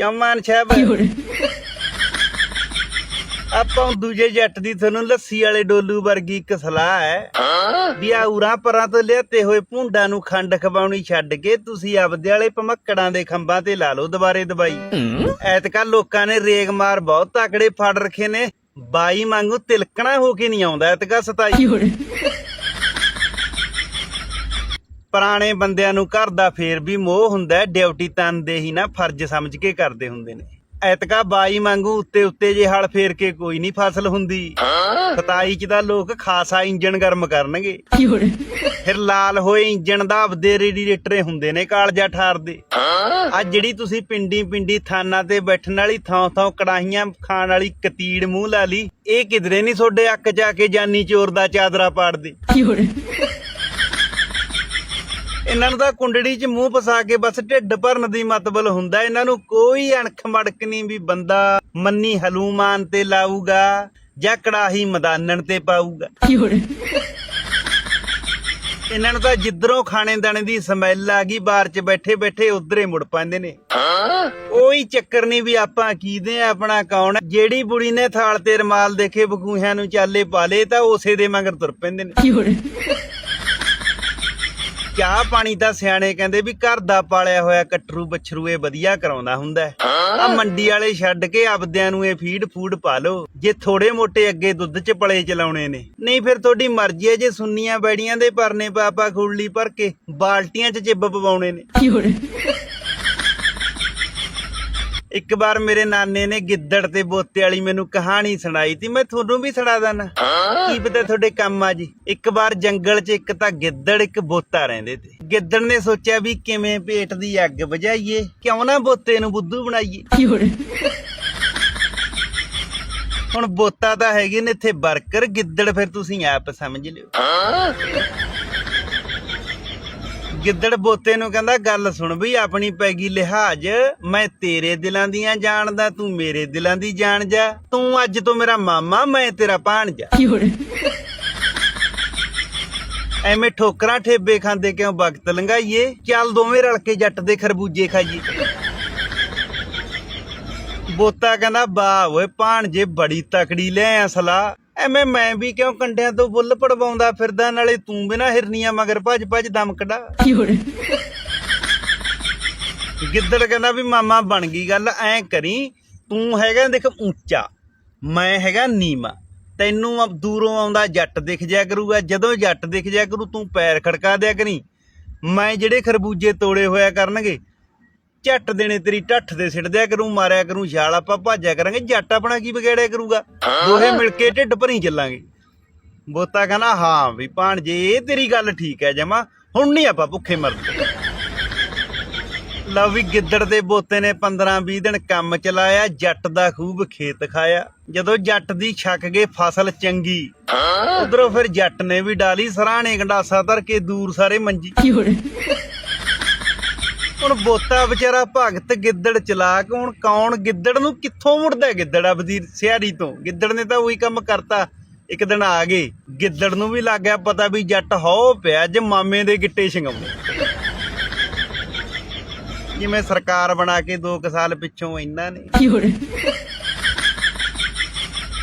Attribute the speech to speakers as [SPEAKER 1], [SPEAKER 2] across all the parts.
[SPEAKER 1] ਕਿਉਂ ਮਾਨ ਸਾਹਿਬ ਆਪਾਂ ਦੂਜੇ ਜੱਟ ਦੀ ਤੁਹਾਨੂੰ ਲੱਸੀ ਵਾਲੇ ਡੋਲੂ ਵਰਗੀ ਇੱਕ ਸਲਾਹ ਹੈ। ਵੀ ਆ ਉਰਾਂ ਪਰਾਂ ਤੋਂ ਲਿਆਤੇ ਹੋਏ ਭੁੰਡਾਂ ਨੂੰ ਖੰਡ ਖਵਾਉਣੀ ਛੱਡ ਕੇ ਤੁਸੀਂ ਆਪਦੇ ਵਾਲੇ ਭਮੱਕੜਾਂ ਦੇ ਖੰਭਾਂ ਤੇ ਲਾ ਲਓ ਦੁਬਾਰੇ ਦਵਾਈ। ਐਤਕਾਂ ਲੋਕਾਂ ਨੇ ਰੇਗ ਮਾਰ ਬਹੁਤ ਤਕੜੇ ਫੜ ਰੱਖੇ ਨੇ। ਬਾਈ ਵਾਂਗੂ ਤਿਲਕਣਾ ਹੋ ਕੇ ਨਹੀਂ ਆਉਂਦਾ ਐਤਕਾਂ ਸਤਾਈ। ਪੁਰਾਣੇ ਬੰਦਿਆਂ ਨੂੰ ਘਰ ਦਾ ਫੇਰ ਵੀ ਮੋਹ ਹੁੰਦਾ ਡਿਊਟੀ ਤਨਦੇ ਨਾ ਫਰਜ਼ ਸਮਝ ਕੇ ਕਰਦੇ ਹੁੰਦੇ ਨੇ। ਐਤਕਾ ਬਾਈ ਵਾਂਗੂ ਉੱਤੇ ਉੱਤੇ ਜੇ ਹਲ ਫੇਰ ਕੇ ਕੋਈ ਨਹੀਂ ਫਸਲ ਹੁੰਦੀ। ਸਤਾਈ ਚ ਤਾਂ ਲੋਕ ਖਾਸਾ ਇੰਜਣ ਗਰਮ ਕਰਨਗੇ। ਫਿਰ ਲਾਲ ਹੋਏ ਇੰਜਣ ਦਾ ਆਪਦੇ ਰੇਡੀਏਟਰੇ ਹੁੰਦੇ ਨੇ ਕਾਲਜਾ ਠਾਰਦੇ। ਆ ਜਿਹੜੀ ਤੁਸੀਂ ਪਿੰਡੀ ਪਿੰਡੀ ਥਾਨਾ ਤੇ ਬੈਠਣ ਵਾਲੀ ਥਾਂ ਥਾਂ ਕੜਾਹੀਆਂ ਖਾਣ ਵਾਲੀ ਕਤੀੜ ਮੂੰਹ ਲਾ ਲਈ, ਇਹ ਕਿਧਰੇ ਨਹੀਂ ਤੁਹਾਡੇ ਅੱਕ ਜਾ ਕੇ ਜਾਨੀ ਚੋਰ ਦਾ ਚਾਦਰਾ ਪਾੜਦੇ। ਇਹਨਾਂ ਨੂੰ ਤਾਂ ਕੁੰਡੜੀ 'ਚ ਮੂੰਹ ਫਸਾ ਕੇ ਬਸ ਢਿੱਡ ਭਰਨ ਦੀ ਮਤਲਬ ਹੁੰਦਾ। ਇਹਨਾਂ ਨੂੰ ਕੋਈ ਅਣਖ ਮੜਕ ਨਹੀਂ ਵੀ ਬੰਦਾ ਮੰਨੀ ਹਲੂਮਾਨ ਤੇ ਲਾਊਗਾ ਜਾਂ ਕੜਾਹੀ ਮਦਾਨਣ ਤੇ ਪਾਊਗਾ। ਇਹਨਾਂ ਨੂੰ ਤਾਂ ਜਿੱਧਰੋਂ ਖਾਣੇ ਦਾਣੇ ਦੀ ਸਮੈਲ ਆ ਗਈ ਬਾਰ 'ਚ ਬੈਠੇ ਬੈਠੇ ਉਧਰੇ ਮੁੜ ਪੈਂਦੇ ਨੇ। ਕੋਈ ਚੱਕਰ ਨਹੀਂ ਵੀ ਆਪਾਂ ਕੀਦੇ ਆ ਆਪਣਾ ਕੌਣ ਹੈ। ਜਿਹੜੀ ਬੁੜੀ ਨੇ ਥਾਲ ਤੇ ਰਮਾਲ ਦੇਖੇ ਬਗੂਹਿਆਂ ਨੂੰ ਚਾਲੇ ਪਾਲੇ ਤਾਂ ਉਸੇ ਦੇ ਮਗਰ ਤੁਰ ਪੈਂਦੇ ਨੇ। ਚਾਹ ਪਾਣੀ ਤਾਂ ਸਿਆਣੇ ਕਹਿੰਦੇ ਵੀ ਘਰ ਦਾ ਪਾਲਿਆ ਹੋਇਆ ਕਟਰੂ ਬਛਰੂ ਇਹ ਵਧੀਆ ਕਰਾਉਂਦਾ ਹੁੰਦਾ ਹੈ। ਆ ਮੰਡੀ ਵਾਲੇ ਛੱਡ ਕੇ ਆਪਦਿਆਂ ਨੂੰ ਇਹ ਫੀਡ ਫੂਡ ਪਾ ਲਓ, ਜੇ ਥੋੜੇ ਮੋਟੇ ਅੱਗੇ ਦੁੱਧ ਚ ਪਲੇ ਚਲਾਉਣੇ ਨੇ। ਨਹੀਂ ਫਿਰ ਤੁਹਾਡੀ ਮਰਜ਼ੀ ਹੈ ਜੇ ਸੁੰਨੀਆਂ ਬੈੜੀਆਂ ਦੇ ਪਰਨੇ ਪਾਪਾ ਖੁਰਲੀ ਭਰ ਕੇ ਬਾਲਟੀਆਂ ਚ ਚਿੱਬ ਪਵਾਉਣੇ ਨੇ। ਇੱਕ ਵਾਰ ਮੇਰੇ ਨਾਨੇ ਨੇ ਗਿੱਦੜ ਤੇ ਬੋਤੇ ਵਾਲੀ ਮੈਨੂੰ ਕਹਾਣੀ ਸੁਣਾਈ ਤੀ ਮੈਂ ਤੁਹਾਨੂੰ ਵੀ ਸੁਣਾ ਦਾਂ ਕੀ ਪਤਾ ਤੁਹਾਡੇ ਕੰਮ ਆ ਜੀ? ਇੱਕ ਵਾਰ ਜੰਗਲ 'ਚ ਇੱਕ ਤਾਂ ਗਿੱਦੜ ਇੱਕ ਬੋਤਾ ਰਹਿੰਦੇ ਤੇ। ਗਿੱਦੜ ਨੇ ਸੋਚਿਆ ਵੀ ਕਿਵੇਂ ਪੇਟ ਦੀ ਅੱਗ ਬੁਝਾਈਏ ਕਿਉਂ ਨਾ ਬੋਤੇ ਨੂੰ ਬੁੱਧੂ ਬਣਾਈਏ? ਹੁਣ ਬੋਤਾ ਤਾਂ ਹੈਗੇ ਨੇ ਇੱਥੇ ਵਰਕਰ ਗਿੱਦੜ ਫਿਰ ਤੁਸੀਂ ਆਪ ਸਮਝ ਲਿਓ। ਗਿੱਦੜ ਬੋਤੇ ਨੂੰ ਕਹਿੰਦਾ ਗੱਲ ਸੁਣ ਬਈ ਆਪਣੀ ਪੈਗੀ ਲਿਹਾਜ਼। ਮੈਂ ਤੇਰੇ ਦਿਲਾਂ ਦੀਆਂ ਜਾਣਦਾ ਤੂੰ ਮੇਰੇ ਦਿਲਾਂ ਦੀ ਜਾਣ ਜਾ। ਤੂੰ ਅੱਜ ਤੋਂ ਮੇਰਾ ਮਾਮਾ ਮੈਂ ਤੇਰਾ ਭਾਣਜਾ। ਐਵੇਂ ਠੋਕਰਾਂ ਠੇਬੇ ਖਾਂਦੇ ਕਿਉਂ ਵਕਤ ਲੰਘਾਈਏ? ਚੱਲ ਦੋਵੇਂ ਰਲ ਕੇ ਜੱਟ ਦੇ ਖਰਬੂਜੇ ਖਾਈਏ। ਬੋਤਾ ਕਹਿੰਦਾ ਵਾਹ ਓਏ ਭਾਣਜੇ ਬੜੀ ਤਕੜੀ ਲੈ ਆ ਸਲਾਹ। ਐਵੇਂ ਮੈਂ ਵੀ ਕਿਉਂ ਕੰਡਿਆਂ ਤੋਂ ਬੁੱਲ ਪੜਵਾਉਂਦਾ ਫਿਰਦਾ ਨਾਲੇ ਤੂੰ ਬਿਨਾ ਹਿਰਨੀਆਂ ਮਗਰ ਭੱਜ ਭੱਜ ਦਮ ਕਢਾ। ਗਿੱਦੜ ਕਹਿੰਦਾ ਵੀ ਮਾਮਾ ਬਣ ਗਈ ਗੱਲ ਐ ਕਰੀ ਤੂੰ ਹੈਗਾ ਦੇਖ ਉੱਚਾ ਮੈਂ ਹੈਗਾ ਨੀਮਾ ਤੈਨੂੰ ਅਬ ਦੂਰੋਂ ਆਉਂਦਾ ਜੱਟ ਦਿਖ ਜਾ ਕਰੂਗਾ ਜਦੋਂ ਜੱਟ ਦਿਖ ਜਾ ਕਰੂ ਤੂੰ ਪੈਰ ਖੜਕਾ ਦਿਆ ਕਰੀ। ਮੈਂ ਜਿਹੜੇ ਖਰਬੂਜੇ ਤੋੜੇ ਹੋਇਆ ਕਰਨਗੇ ਝੱਟ ਦੇਣੇ ਤੇਰੀ ਢੱਠ ਤੇ ਸਿੱਟ ਦਿਆ ਕਰੂੰ ਮਾਰਿਆ ਕਰੂੰ ਛਾਲ ਆਪਾਂ ਭਾਜਿਆ ਕਰਾਂਗੇ ਜੱਟ ਆਪਣਾ ਕੀ ਵਿਗੜਿਆ ਕਰੂਗਾ? ਦੋਹੇ ਮਿਲ ਕੇ ਢਿੱਡ ਭਰੀ ਚੱਲਾਂਗੇ। ਬੋਤਾ ਕਹਿੰਦਾ ਹਾਂ ਵੀ ਭਾਣਜੇ ਇਹ ਤੇਰੀ ਗੱਲ ਠੀਕ ਹੈ ਜਮਾ ਹੁਣ ਨਹੀਂ ਆਪਾਂ ਭੁੱਖੇ ਮਰਦੇ ਲਓ ਵੀ ਗਿੱਦੜ ਦੇ ਬੋਤੇ ਨੇ 15-20 ਦਿਨ ਕੰਮ ਚਲਾਇਆ ਜੱਟ ਦਾ ਖੂਬ ਖੇਤ ਖਾਇਆ। ਜਦੋਂ ਜੱਟ ਦੀ ਛੱਕ ਗਏ ਫਸਲ ਚੰਗੀ। ਉਧਰੋਂ ਫਿਰ ਜੱਟ ਨੇ ਵੀ ਡਾਲੀ ਸਰਾਣੇ ਗੰਡਾਸਾ ਧਰ ਕੇ ਦੂਰ ਸਾਰੇ ਮੰਜੀ। ਹੁਣ ਬੋਤਾ ਵਿਚਾਰਾ ਭਗਤ ਗਿੱਦੜ ਚਲਾਕ ਹੁਣ ਕੌਣ ਗਿੱਦੜ ਨੂੰ ਕਿੱਥੋਂ ਮੁੜਦਾ ਗਿੱਦੜ ਆਪਦੀ ਸਿਆਰੀ ਤੋਂ? ਗਿੱਦੜ ਨੇ ਤਾਂ ਉਹੀ ਕੰਮ ਕਰਤਾ ਇੱਕ ਦਿਨ ਆ ਗਏ। ਗਿੱਦੜ ਨੂੰ ਵੀ ਲੱਗ ਗਿਆ ਪਤਾ ਵੀ ਜੱਟ ਹੋ ਪਿਆ ਅੱਜ ਮਾਮੇ ਦੇ ਗਿੱਟੇ ਛੰਗਾਉਂਦੇ ਜਿਵੇਂ ਸਰਕਾਰ ਬਣਾ ਕੇ 2 ਸਾਲ ਪਿੱਛੋਂ ਇਹਨਾਂ ਨੇ।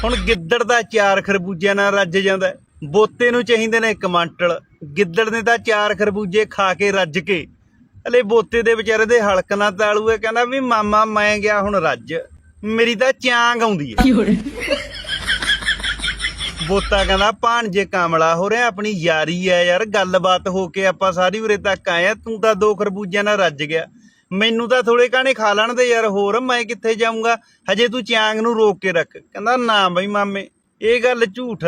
[SPEAKER 1] ਹੁਣ ਗਿੱਦੜ ਦਾ ਚਾਰ ਖਰਬੂਜਿਆਂ ਨਾਲ ਰੱਜ ਜਾਂਦਾ। ਬੋਤੇ ਨੂੰ ਚਾਹੀਦੇ ਨੇ ਕਮਾਂਟਲ ਗਿੱਦੜ ਨੇ ਤਾਂ ਚਾਰ ਖਰਬੂਜੇ ਖਾ ਕੇ ਰੱਜ ਕੇ ਹਲੇ ਬੋਤੇ ਦੇ ਵਿਚਾਰੇ ਦੇ ਹਲਕ ਨਾਲ ਤਾਲੂ ਹੈ ਕਹਿੰਦਾ ਵੀ ਮਾਮਾ ਮੈਂ ਗਿਆ ਹੁਣ ਰੱਜ। ਮੇਰੀ ਤਾਂ ਚਾਂਗ ਆਉਂਦੀ ਹੈ ਬੋਤਾ ਕਹਿੰਦਾ ਭਾਣਜੇ ਕਾਮਲਾ ਹੋ ਰਿਹਾ ਆਪਣੀ ਯਾਰੀ ਹੈ ਯਾਰ ਗੱਲਬਾਤ ਹੋ ਕੇ ਆਪਾਂ ਸਾਰੀ ਉਰੇ ਤੱਕ ਆਏ ਆ ਤੂੰ ਤਾਂ ਦੋ ਖਰਬੂਜਿਆਂ ਨਾਲ ਰੱਜ ਗਿਆ। ਮੈਨੂੰ ਤਾਂ ਥੋੜੇ ਕਾਣੇ ਖਾ ਲੈਣ ਦੇ ਯਾਰ ਹੋਰ ਮੈਂ ਕਿੱਥੇ ਜਾਊਂਗਾ? ਹਜੇ ਤੂੰ ਚਾਂਗ ਨੂੰ ਰੋਕ ਕੇ ਰੱਖ। ਕਹਿੰਦਾ ਨਾ ਬਈ ਮਾਮੇ ਇਹ ਗੱਲ ਝੂਠ।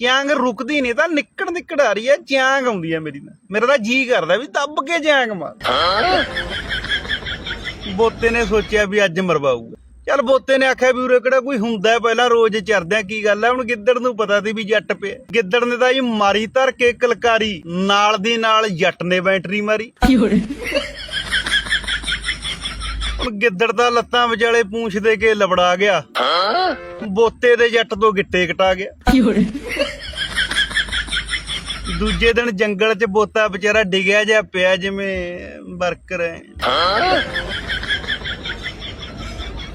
[SPEAKER 1] ਚਾਂਗ ਰੁਕਦੀ ਨਹੀਂ, ਤਾਂ ਨਿਕੜ ਨਿਕੜ ਆ ਰਹੀ ਹੈ ਚਾਂਗ ਆਉਂਦੀ ਹੈ ਮੇਰੀ ਨਾਲ। ਮੇਰਾ ਤਾਂ ਜੀ ਕਰਦਾ ਵੀ ਦੱਬ ਕੇ ਚਾਂਗ ਮਾਰ। ਬੋਤੇ ਨੇ ਸੋਚਿਆ ਵੀ ਅੱਜ ਮਰਵਾਊਗਾ। ਚੱਲ ਬੋਤੇ ਨੇ ਆਖਿਆ ਵੀ ਉਰੇ ਕਿਹੜਾ ਕੋਈ ਹੁੰਦਾ ਪਹਿਲਾਂ ਰੋਜ਼ ਚਰਦਿਆਂ ਕੀ ਗੱਲ ਹੈ? ਹੁਣ ਗਿੱਦੜ ਨੂੰ ਪਤਾ ਸੀ ਵੀ ਜੱਟ ਪਿਆ। ਗਿੱਦੜ ਨੇ ਤਾਂ ਜੀ ਮਾਰੀ ਧਰ ਕੇ ਕਲਕਾਰੀ, ਨਾਲ ਦੀ ਨਾਲ ਜੱਟ ਨੇ ਬੈਟਰੀ ਮਾਰੀ। ਗਿੱਦੜ ਦਾ ਲੱਤਾਂ ਵਿਚਾਲੇ ਪੂੰਛ ਦੇ ਕੇ ਲਬੜਾ ਗਿਆ। ਬੋਤੇ ਦੇ ਜੱਟ ਤੋਂ ਗਿੱਟੇ ਕਟਾ ਗਿਆ। ਦੂਜੇ ਦਿਨ ਜੰਗਲ 'ਚ ਬੋਤਾ ਵਿਚਾਰਾ ਡਿਗਿਆ ਜਿਹਾ ਪਿਆ ਜਿਵੇਂ ਵਰਕਰ ਹੈ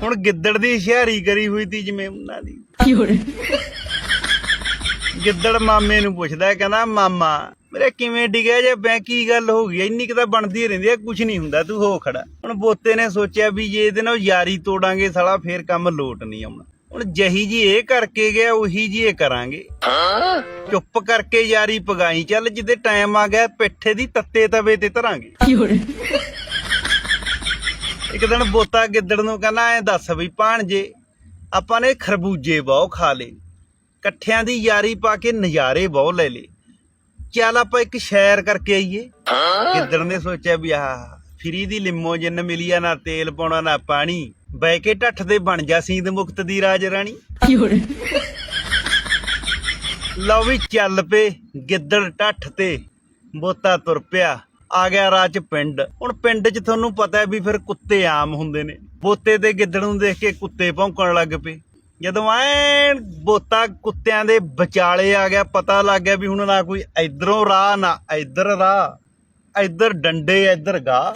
[SPEAKER 1] ਹੁਣ ਗਿੱਦੜ ਦੀ ਹੁਸ਼ਿਆਰੀ ਕਰੀ ਹੋਈ ਤੀ ਜਿਵੇਂ ਉਹਨਾਂ ਦੀ। ਗਿੱਦੜ ਮਾਮੇ ਨੂੰ ਪੁੱਛਦਾ ਕਹਿੰਦਾ ਮਾਮਾ ਮੇਰੇ ਕਿਵੇਂ ਡਿਗਿਆ ਜੇ? ਬੈ ਕੀ ਗੱਲ ਹੋ ਗਈ? ਇੰਨੀ ਕੁ ਤਾਂ ਬਣਦੀ ਰਹਿੰਦੀ ਆ ਕੁਝ ਨਹੀਂ ਹੁੰਦਾ ਤੂੰ ਹੋ ਖੜਾ। ਹੁਣ ਬੋਤੇ ਨੇ ਸੋਚਿਆ ਵੀ ਜੇ ਇਹਦੇ ਨਾਲ ਯਾਰੀ ਤੋੜਾਂਗੇ ਸਾਲਾ ਫੇਰ ਕੰਮ ਲੋਟ ਨਹੀਂ ਆਉਣਾ। ਹੁਣ ਜਹੀ ਜੀ ਇਹ ਕਰਕੇ ਗਿਆ ਉਹੀ ਜੀ ਇਹ ਕਰਾਂਗੇ। ਚੁੱਪ ਕਰਕੇ ਯਾਰੀ ਪਗਾਈ ਚੱਲ ਜਿੱਦੇ ਟਾਈਮ ਆ ਗਿਆ ਪਿੱਠੇ ਦੀ ਤੱਤੇ ਤਵੇ ਤੇ ਧਰਾਂਗੇ，ਇੱਕ ਦਿਨ ਬੋਤਾ ਗਿੱਦੜ ਨੂੰ ਕਹਿੰਦਾ ਐ ਦੱਸ ਵੀ ਭਾਣਜੇ ਆਪਾਂ ਨੇ ਖਰਬੂਜੇ ਬਹੁ ਖਾ ਲੇ ਇਕੱਠਿਆਂ ਦੀ ਯਾਰੀ ਪਾ ਕੇ ਨਜ਼ਾਰੇ ਬਹੁ ਲੈ ਲਏ। ਚੱਲ ਆਪਾਂ ਇੱਕ ਸ਼ੈਰ ਕਰਕੇ ਆਈਏ। ਗਿੱਦੜ ਨੇ ਸੋਚਿਆ ਵੀ ਆਹ ਫਰੀ ਦੀ ਲਿਮੋ ਮਿਲੀ ਆ ਨਾ ਤੇਲ ਪਾਉਣਾ ਨਾ ਪਾਣੀ। ਬਹਿ ਕੇ ਢੱਠ ਤੇ ਬਣ ਜਾ ਸੀਂਦ ਮੁਕਤ ਦੀ ਰਾਜ ਰਾਣੀ।
[SPEAKER 2] 有人
[SPEAKER 1] ，ਲਓ ਵੀ ਚੱਲ ਪਏ ਗਿੱਦੜ ਢੱਠ ਤੇ ਬੋਤਾ ਤੁਰ ਪਿਆ। ਆ ਗਿਆ ਰਾਹ ਚ ਪਿੰਡ। ਹੁਣ ਪਿੰਡ 'ਚ ਤੁਹਾਨੂੰ ਪਤਾ ਹੈ ਵੀ ਫਿਰ ਕੁੱਤੇ ਆਮ ਹੁੰਦੇ ਨੇ। ਬੋਤੇ ਤੇ ਗਿੱਦੜ ਨੂੰ ਦੇਖ ਕੇ ਕੁੱਤੇ ਭੌਂਕਣ ਲੱਗ ਪਏ। ਜਦੋਂ ਐਨ ਬੋਤਾ ਕੁੱਤਿਆਂ ਦੇ ਵਿਚਾਲੇ ਆ ਗਿਆ ਪਤਾ ਲੱਗ ਗਿਆ ਵੀ ਹੁਣ ਨਾ ਕੋਈ ਇਧਰੋਂ ਰਾਹ ਨਾ ਇਧਰ ਰਾਹ ਇਧਰ ਡੰਡੇ ਇਧਰ ਗਾ।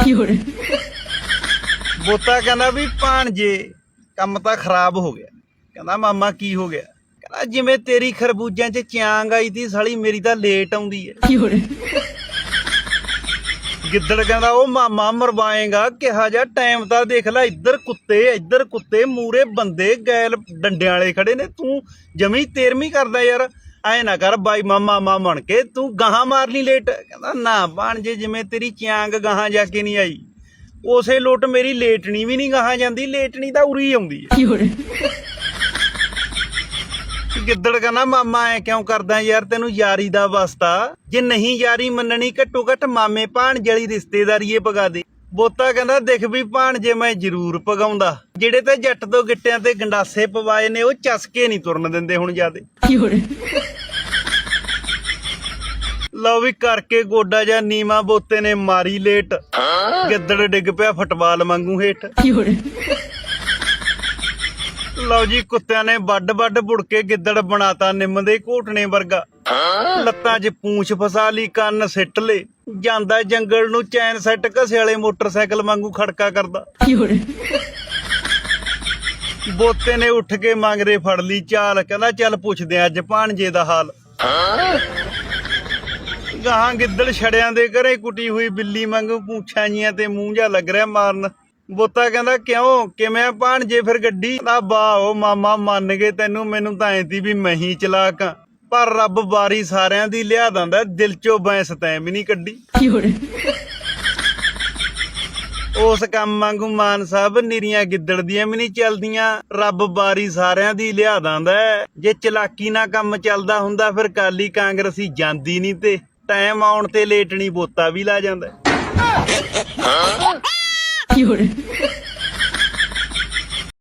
[SPEAKER 1] ਬੋਤਾ ਕਹਿੰਦਾ ਵੀ ਭਾਣਜੇ ਕੰਮ ਤਾਂ ਖਰਾਬ ਹੋ ਗਿਆ। ਕਹਿੰਦਾ ਮਾਮਾ ਕੀ ਹੋ ਗਿਆ? ਕਹਿੰਦਾ ਜਿਵੇਂ ਤੇਰੀ ਖਰਬੂਜਾਂ 'ਚ ਚਿਆਂਗ ਆਈ ਦੀ ਸਾਲੀ ਮੇਰੀ ਤਾਂ ਲੇਟ ਆਉਂਦੀ ਹੈ।，ਗਿੱਦੜ ਕਹਿੰਦਾ ਉਹ ਮਾਮਾ ਮਰਵਾਏਗਾ ਕਿਹਾ ਜਾ ਟਾਈਮ ਤਾਂ ਦੇਖ ਲੈ ਇੱਧਰ ਕੁੱਤੇ ਇੱਧਰ ਕੁੱਤੇ ਮੂਰੇ ਬੰਦੇ ਗੈਲ ਡੰਡਿਆਂ ਵਾਲੇ ਖੜੇ ਨੇ ਤੂੰ ਜਮੀ ਤੇਰਵੀਂ ਕਰਦਾ ਯਾਰ ਐ ਨਾ ਕਰ ਬਾਈ ਮਾਮਾ ਮਾ ਬਣ ਕੇ ਤੂੰ ਗਾਹਾਂ ਮਾਰਨੀ ਲੇਟ ਕਹਿੰਦਾ ਨਾ ਬਣ ਜੇ ਜਿਵੇਂ ਤੇਰੀ ਚਾਂਗ ਗਾਹਾਂ ਜਾ ਕੇ ਨਹੀਂ ਆਈ। ਉਸੇ ਲੋਟ ਮੇਰੀ ਲੇਟਣੀ ਵੀ ਨਹੀਂ ਗਾਹਾਂ ਜਾਂਦੀ ਲੇਟਣੀ ਤਾਂ ਉਰੀ ਆਉਂਦੀ ਹੈ ਗਿੱਦੜ ਕਹਿੰਦਾ ਮਾਮਾ ਐ ਕਿਉਂ ਕਰਦਾ ਯਾਰ? ਤੈਨੂੰ ਯਾਰੀ ਦਾ ਵਾਸਤਾ। ਜੇ ਨਹੀਂ ਯਾਰੀ ਮੰਨਣੀ ਘੱਟੋ ਘੱਟ ਮਾਮੇ ਭਾਣਜੇ ਵਾਲੀ ਰਿਸ਼ਤੇਦਾਰੀਏ ਪਗਾ ਦੇ। ਬੋਤਾ ਕਹਿੰਦਾ ਦੇਖ ਵੀ ਭਾਣਜੇ ਮੈਂ ਜ਼ਰੂਰ ਪਗਾਉਂਦਾ। ਜਿਹੜੇ ਤੇ ਜੱਟ ਤੋਂ ਗਿੱਟਿਆਂ ਤੇ ਗੰਡਾਸੇ ਪਵਾਏ ਨੇ ਉਹ ਚਸਕੇ ਨਹੀਂ ਤੁਰਨ ਦਿੰਦੇ ਹੁਣ ਜਿਆਦੇ। ਲਓ ਵੀ ਕਰਕੇ ਗੋਡਾ ਜਾਂ ਨੀਮਾ ਬੋਤੇ ਨੇ ਮਾਰੀ ਲੇਟ। ਗਿੱਦੜ ਡਿੱਗ ਪਿਆ ਫੁੱਟਬਾਲ ਵਾਂਗੂ ਹੇਠ।，ਲਓ ਜੀ ਕੁੱਤਿਆਂ ਨੇ ਵੱਡ ਵੱਡ ਬੁੜ ਕੇ ਗਿੱਦੜ ਬਣਾਤਾ ਨਿੰਮ ਦੇ ਘੋਟਣੇ ਵਰਗਾ। ਲੱਤਾਂ 'ਚ ਪੂੰਛ ਫਸਾ ਲਈ ਕੰਨ ਸਿੱਟ ਲੇ। ਜਾਂਦਾ ਜੰਗਲ ਨੂੰ ਚੈਨ ਸੈੱਟ ਘਸੇ ਵਾਲੇ ਮੋਟਰਸਾਈਕਲ ਵਾਂਗੂ ਖੜਕਾ ਕਰਦਾ，ਬੋਤੇ ਨੇ ਉੱਠ ਕੇ ਮੰਗਰੇ ਫੜ ਲਈ ਚਾਲ ਕਹਿੰਦਾ ਚੱਲ ਪੁੱਛਦੇ ਆਂ ਅੱਜ ਭਾਣਜੇ ਦਾ ਹਾਲ। ਗਾਹਾਂ ਗਿੱਦੜ ਛੜਿਆਂ ਦੇ ਘਰੇ ਕੁੱਟੀ ਹੋਈ ਬਿੱਲੀ ਵਾਂਗੂ ਪੂੰਛਾਂ ਜੀਆਂ ਤੇ ਮੂੰਹ ਜਾ ਲੱਗ ਰਿਹਾ ਮਾਰਨ। ਬੋਤਾ ਕਹਿੰਦਾ ਕਿਉਂ? ਕਿਵੇਂ ਆ ਭਾਣਜੇ? ਫਿਰ ਗੱਡੀ ਨਾ ਬਾਓ ਮਾਮਾ ਮੰਨ ਗਏ ਤੈਨੂੰ ਮੈਨੂੰ ਤਾਂ ਐਂ ਤੀ ਵੀ ਮੈਂ ਹੀ ਚਲਾਕ ਆਂ। ਪਰ ਰੱਬ ਬਾਰੀ ਸਾਰਿਆਂ ਦੀ ਲਿਆ ਦਿੰਦਾ ਦਿਲ ਚੋਂ ਬੈਂਸ ਤੈਂ ਵੀ ਨਹੀਂ ਕੱਢੀ，ਉਸ ਕੰਮ ਵਾਂਗੂ ਮਾਨ ਸਾਹਿਬ ਨਿਰੀਆਂ ਗਿੱਦੜ ਦੀਆਂ ਵੀ ਨਹੀਂ ਚੱਲਦੀਆਂ। ਰੱਬ ਬਾਰੀ ਸਾਰਿਆਂ ਦੀ ਲਿਆ ਦਿੰਦਾ ਹੈ। ਜੇ ਚਲਾਕੀ ਨਾਲ ਕੰਮ ਚੱਲਦਾ ਹੁੰਦਾ ਫਿਰ ਕਾਲੀ ਕਾਂਗਰਸੀ ਜਾਂਦੀ ਨਹੀਂ ਤੇ। ਟਾਈਮ ਆਉਣ ਤੇ ਲੇਟਣੀ ਬੋਤਾ ਵੀ ਲਾ ਜਾਂਦਾ।
[SPEAKER 2] 有人